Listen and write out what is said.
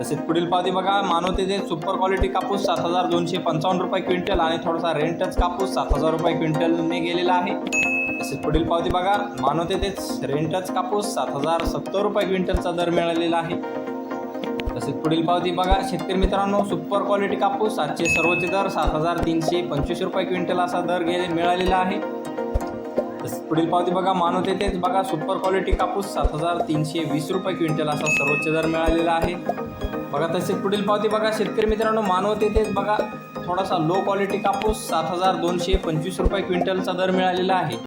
तसेच पुढील पावती बघा. मानवतेचे सुपर क्वालिटी कापूस सात हजार दोनशे पंचावन्न रुपये क्विंटल आणि थोडासा रेंटच कापूस सात हजार रुपये क्विंटलने गेलेला आहे. तसेच पुढील पावती बघा. मानवतेचेच रेंटच कापूस सात हजार सत्तर रुपये क्विंटलचा दर मिळालेला आहे. तसेच पुढील पावती बघा. शेतकरी मित्रांनो सुपर क्वालिटी कापूस आजचे सर्वोच्च दर सात हजार तीनशे पंचवीस रुपये क्विंटल असा दर गेले मिळालेला आहे. पुढील पावती बघा मानवते तेच बघा. सुपर क्वालिटी कापूस सात हजार तीनशे वीस रुपये क्विंटल असा सर्वोच्च दर मिळालेला आहे. बघा तसेच पुढील पावती बघा शेतकरी मित्रांनो मानवते तेच बघा. थोडासा लो क्वालिटी कापूस सात हजार दोनशे पंचवीस रुपये क्विंटलचा दर मिळालेला आहे.